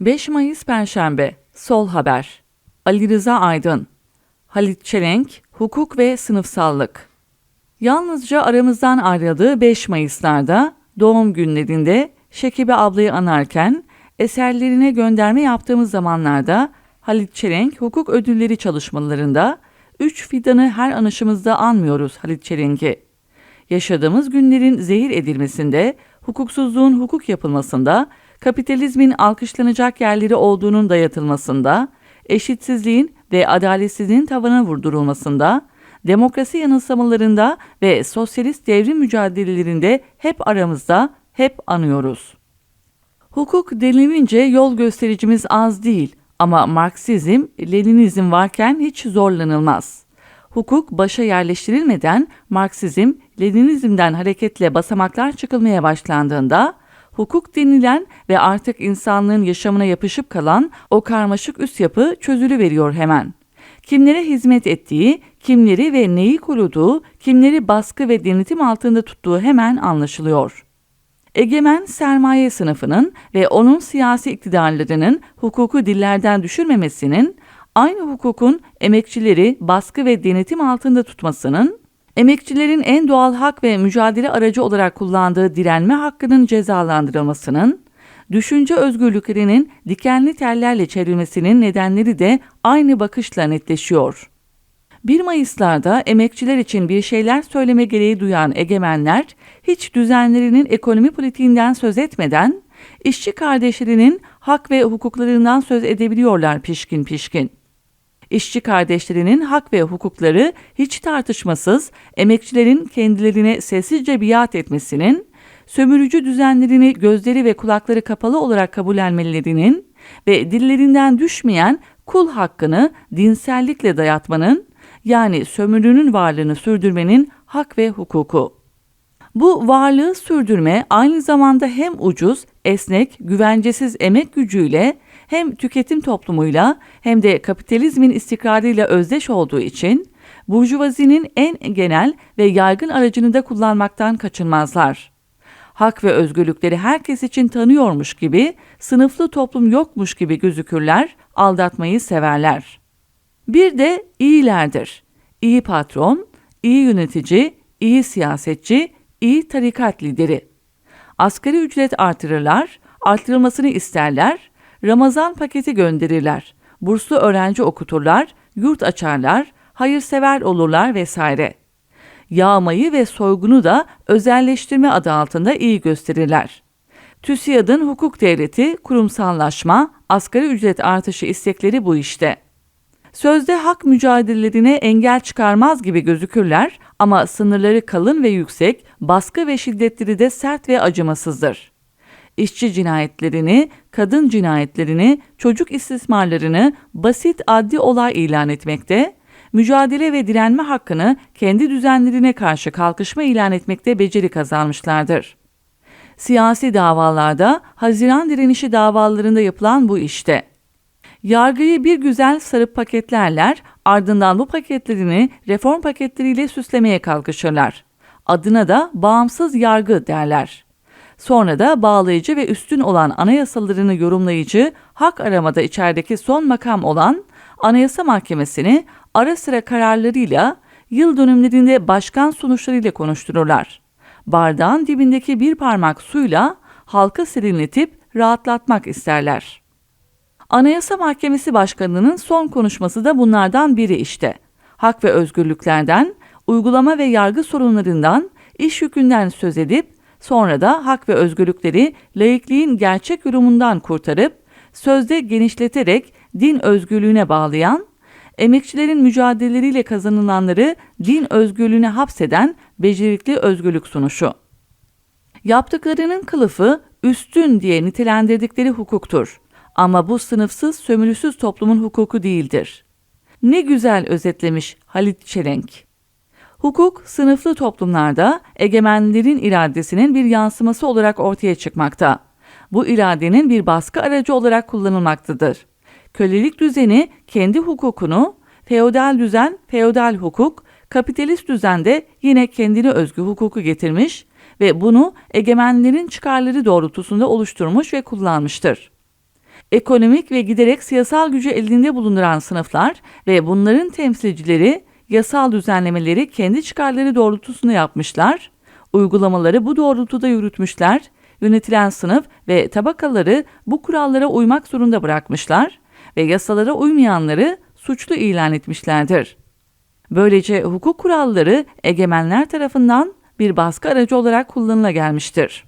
5 Mayıs Perşembe Sol Haber. Ali Rıza Aydın. Halit Çelenk Hukuk ve Sınıfsallık. Yalnızca aramızdan ayrıldığı 5 Mayıs'larda doğum günlerinde Şekibe ablayı anarken eserlerine gönderme yaptığımız zamanlarda Halit Çelenk hukuk ödülleri çalışmalarında üç fidanı her anışımızda anmıyoruz Halit Çelenk'i. Yaşadığımız günlerin zehir edilmesinde, hukuksuzluğun hukuk yapılmasında, kapitalizmin alkışlanacak yerleri olduğunun dayatılmasında, eşitsizliğin ve adaletsizliğin tavana vurdurulmasında, demokrasi yanılsamalarında ve sosyalist devrim mücadelelerinde hep aramızda, hep anıyoruz. Hukuk denilince yol göstericimiz az değil ama Marksizm, Leninizm varken hiç zorlanılmaz. Hukuk başa yerleştirilmeden Marksizm, Leninizmden hareketle basamaklar çıkılmaya başlandığında hukuk denilen ve artık insanlığın yaşamına yapışıp kalan o karmaşık üst yapı çözülü veriyor hemen. Kimlere hizmet ettiği, kimleri ve neyi koruduğu, kimleri baskı ve denetim altında tuttuğu hemen anlaşılıyor. Egemen sermaye sınıfının ve onun siyasi iktidarlarının hukuku dillerden düşürmemesinin, aynı hukukun emekçileri baskı ve denetim altında tutmasının, emekçilerin en doğal hak ve mücadele aracı olarak kullandığı direnme hakkının cezalandırılmasının, düşünce özgürlüklerinin dikenli tellerle çevrilmesinin nedenleri de aynı bakışla netleşiyor. 1 Mayıs'larda emekçiler için bir şeyler söyleme gereği duyan egemenler hiç düzenlerinin ekonomi politiğinden söz etmeden işçi kardeşlerinin hak ve hukuklarından söz edebiliyorlar pişkin pişkin. İşçi kardeşlerinin hak ve hukukları hiç tartışmasız emekçilerin kendilerine sessizce biat etmesinin, sömürücü düzenlerini gözleri ve kulakları kapalı olarak kabullenmelerinin ve dillerinden düşmeyen kul hakkını dinsellikle dayatmanın, yani sömürünün varlığını sürdürmenin hak ve hukuku. Bu varlığı sürdürme aynı zamanda hem ucuz, esnek, güvencesiz emek gücüyle hem tüketim toplumuyla hem de kapitalizmin istikrarıyla özdeş olduğu için burjuvazinin en genel ve yaygın aracını da kullanmaktan kaçınmazlar. Hak ve özgürlükleri herkes için tanıyormuş gibi, sınıflı toplum yokmuş gibi gözükürler, aldatmayı severler. Bir de iyilerdir. İyi patron, iyi yönetici, iyi siyasetçi, iyi tarikat lideri. Asgari ücret artırırlar, artırılmasını isterler, Ramazan paketi gönderirler, burslu öğrenci okuturlar, yurt açarlar, hayırsever olurlar vesaire. Yağmayı ve soygunu da özelleştirme adı altında iyi gösterirler. TÜSİAD'ın hukuk devleti, kurumsallaşma, asgari ücret artışı istekleri bu işte. Sözde hak mücadelelerine engel çıkarmaz gibi gözükürler ama sınırları kalın ve yüksek, baskı ve şiddetleri de sert ve acımasızdır. İşçi cinayetlerini, kadın cinayetlerini, çocuk istismarlarını basit adli olay ilan etmekte, mücadele ve direnme hakkını kendi düzenlerine karşı kalkışma ilan etmekte beceri kazanmışlardır. Siyasi davalarda, Haziran direnişi davalarında yapılan bu işte. Yargıyı bir güzel sarıp paketlerler, ardından bu paketlerini reform paketleriyle süslemeye kalkışırlar. Adına da bağımsız yargı derler. Sonra da bağlayıcı ve üstün olan anayasalarını yorumlayıcı, hak aramada içerideki son makam olan Anayasa Mahkemesi'ni ara sıra kararlarıyla, yıl dönümlerinde başkan sonuçlarıyla konuştururlar. Bardağın dibindeki bir parmak suyla halkı serinletip rahatlatmak isterler. Anayasa Mahkemesi Başkanı'nın son konuşması da bunlardan biri işte. Hak ve özgürlüklerden, uygulama ve yargı sorunlarından, iş yükünden söz edip sonra da hak ve özgürlükleri laikliğin gerçek yorumundan kurtarıp sözde genişleterek din özgürlüğüne bağlayan, emekçilerin mücadeleleriyle kazanılanları din özgürlüğüne hapseden becerikli özgürlük sunuşu. Yaptıklarının kılıfı üstün diye nitelendirdikleri hukuktur. Ama bu sınıfsız, sömürüsüz toplumun hukuku değildir. Ne güzel özetlemiş Halit Çelenk. Hukuk, sınıflı toplumlarda egemenlerin iradesinin bir yansıması olarak ortaya çıkmakta. Bu iradenin bir baskı aracı olarak kullanılmaktadır. Kölelik düzeni kendi hukukunu, feodal düzen, feodal hukuk, kapitalist düzende yine kendine özgü hukuku getirmiş ve bunu egemenlerin çıkarları doğrultusunda oluşturmuş ve kullanmıştır. Ekonomik ve giderek siyasal gücü elinde bulunduran sınıflar ve bunların temsilcileri yasal düzenlemeleri kendi çıkarları doğrultusunda yapmışlar, uygulamaları bu doğrultuda yürütmüşler, yönetilen sınıf ve tabakaları bu kurallara uymak zorunda bırakmışlar ve yasalara uymayanları suçlu ilan etmişlerdir. Böylece hukuk kuralları egemenler tarafından bir baskı aracı olarak kullanıla gelmiştir.